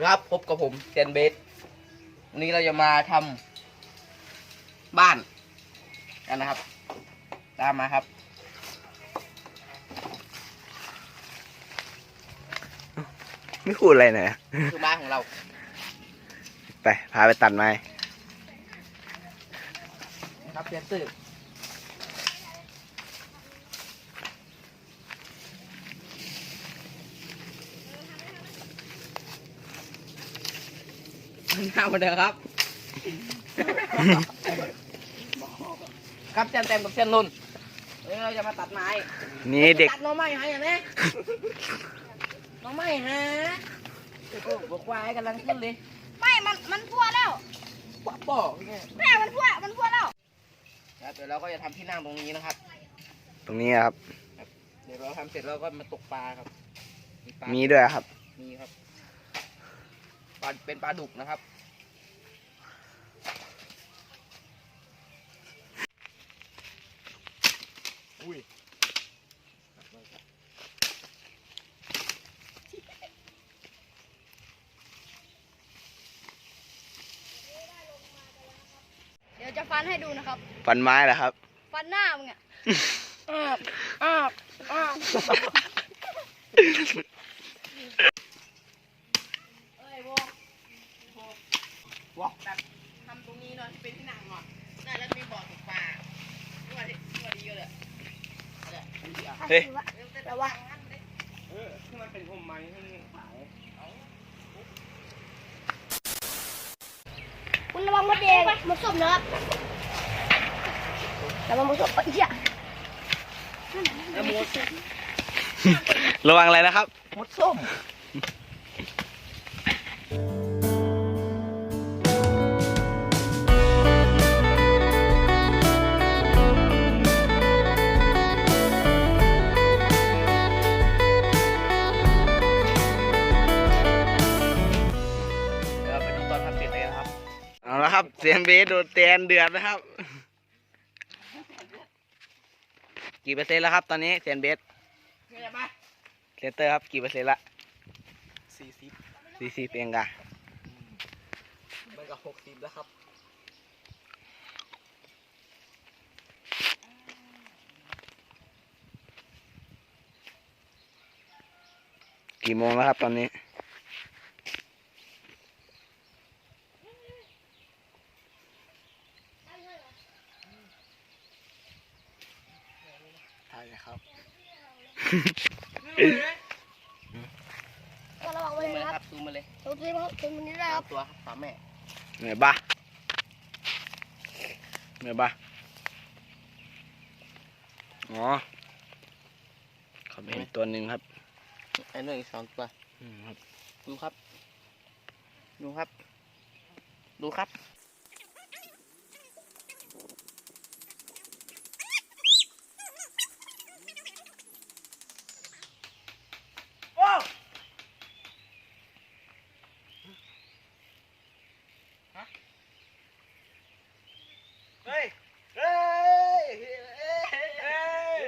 ครับพบกับผมเซนเบสวันนี้เราจะมาทำบ้านกันนะครับ ตามมาครับไม่พูดอะไรหน่อยอะคือบ้านของเราไป พาไปตัดไม้ครับเพียนตื้อ หน้ามาเดิมครับ ครับเส้นเต็มกับเส้นนุ่นวันนี้เราจะมาตัดไม้นี่เด็กตัดหน้องไม้ฮะอย่างนี้หน้องไม้ฮะโอ้โหบวกควายกำลังขึ้นเลยไม่ มัน มันพัวแล้วปะปอกเนี่ยแม่มันพัว มันพัวแล้วแล้วเดี๋ยวเราก็จะทำที่นั่งตรงนี้นะครับ ตรงนี้ครับ เดี๋ยวเราทำเสร็จเราก็มาตกปลาครับปลามีด้วยครับ มีครับปลาเป็นปลาดุกนะครับ อุ้ยเดี๋ยวจะฟันให้ดูนะครับ ฟันไม้เหรอครับ ฟันหน้ามึงอะอ้าวอ้าวอ้าวเอ้ยโววอกแบบทำตรงนี้เนาะเป็นที่นั่งเนาะน่าแล้วมีบ่อตกปลาที่ว่าที่ที่ว่าดีก็เลย เฮ้ยแต่ว่าเออที่มันเป็นห่มไม้ให้ขายคุณระวังมดแดงมดส้มนะครับระวังมดส้มเอ้เหี้ยระวังอะไรนะครับ มดส้ม สียงเบสโดนแตนเดือดนะครับ กี่เปอร์เซ็นต์แล้วครับ ตอนนี้เสียงเบสเงียบไหมเซนเตอร์ครับกี่เปอร์เซ็นต์ละสี่สิบสี่สิบเองกะมันก็หกสิบแล้วครับกี่โมงแล้วครับตอนนี้ ใช่ครับก็ระวังไว้ซูมเลยมาเลยนะคครัรับบซูมมาเลยตรงนี้ครับตรงนี้ได้สาครัมบตัวครับสามแม่เหนื่อยบ้าเหนื่อยบ้าอ๋อเขาเป็นตัวหนึ่งครับไอ้หนึ่งอีกสองตัวอืมครับ ดูครับ ดูครับ ดูครับ โอ้ฮะเฮ้ย เฮ้ย เฮ้ย เฮ้ย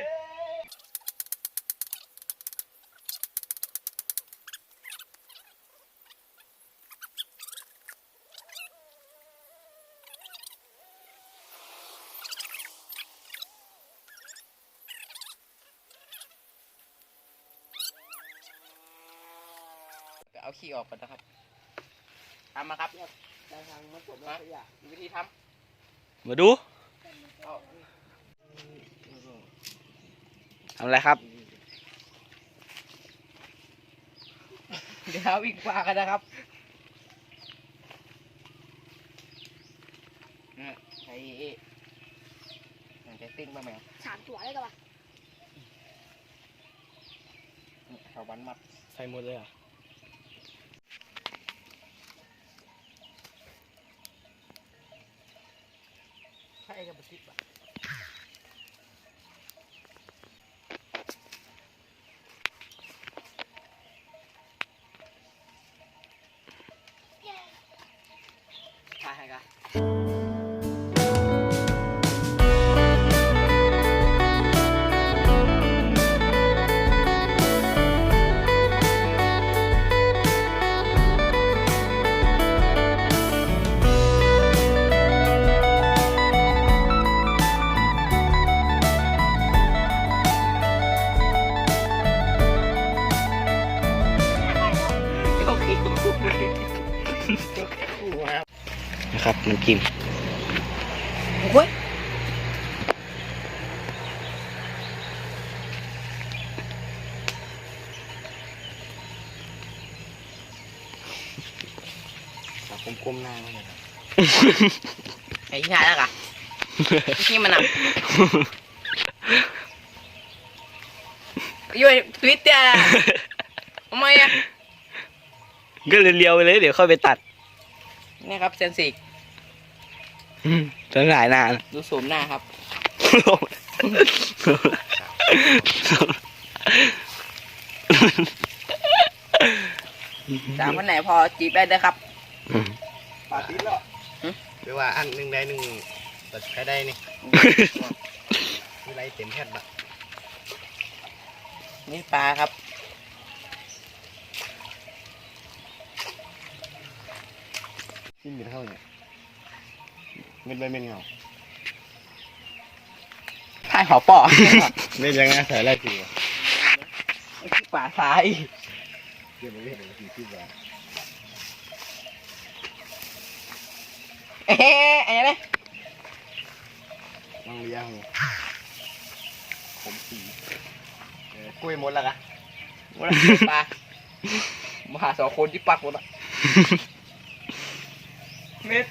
เดี๋ยวเอาขี้ออกก่อนนะครับทำมาครับได้ทางมาจบแล้วขยะมีวิธีทมาดูำเอาทำอะไรครับ เดี๋ยววิ่งปลากันนะครับเนี่ยใช้มันจะติ้งมาไหมสามตัวได้กันปะเนี่ยชาวบ้านมัดใส่หมดเลยอะ ใช่กับซิปอะ น้ำจิ้มโอ้ยกลมๆหน้ามันเลยไอ้ที่ไหนแล้วกะที่มันอะย้อยทวิตเตอร์ทำไมอะก็เลยเลียวไปเลยเดี๋ยวค่อยไปตัด นี่ครับเซนสิกจะหลายนานดูโสมหน้าครับ สามคนไหนพอจีบได้เลยครับปาติดแล้วหึหรือว่าอันหนึ่งได้หนึ่งแต่ใครได้นี่มีไรเต็มแพทย์บะนี่ปลาครับ นเป็นเท่าเนี่ยเม็ดใบเม็ดเงาถ่ายหอป่อเม็ดยังไงใส่ไรจีวะป่าซ้ายเกี่ยวกับเรื่องอะไรที่คิดว่าเอ๊ะไอ้เนี่ยมังเลี้ยงผมสีเออกล้วยหมดแล้วกะมันปลามาหาสองคนที่ปักหมดอะ เม็ด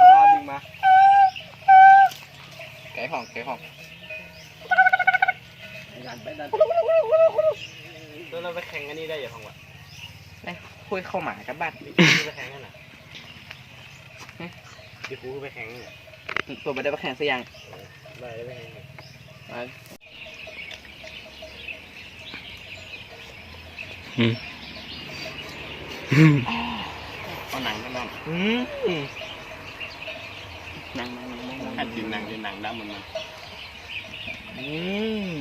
รอดึงมาไก่ห้องไก่ห้องดันไปดันแล้วเราไปแข่งกันนี่ได้อย่างไรวะคุยเข้าหมากับบ้านที่ไปแข่งกันน่ะที่ครูไปแข่งกันน่ะตัวไม่ได้ไปแข่งสักอย่างได้ได้ไปแข่งกันมาเอาห นังกันบ้างอืมนั่งนั่งนั่งนั่งถ้ากินหนังกินหนังดำมันมันอืม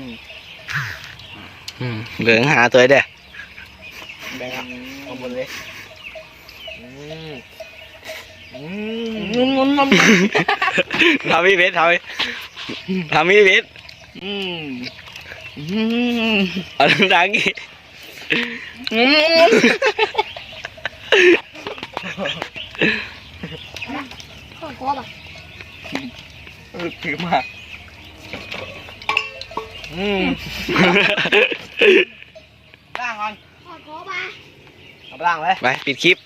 อืมเหลืองหาตัวเด้อแบงค์อะเอาหมดเลยอืมอืมงุนงุนงุนทำพี่เพชรทำพี่ทำพี่เพชรอืมอืมเอาดังๆอีกงุนงุน ข้าวกรอบอะ เออถือมากอืมล่างก่อน ข้าวกรอบอะ เอา ไปล่างเลยไปปิดคลิป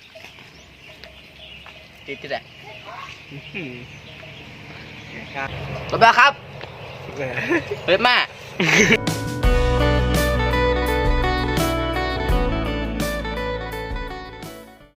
ติดติดเลยจบแล้วครับ เฮ้ยแม่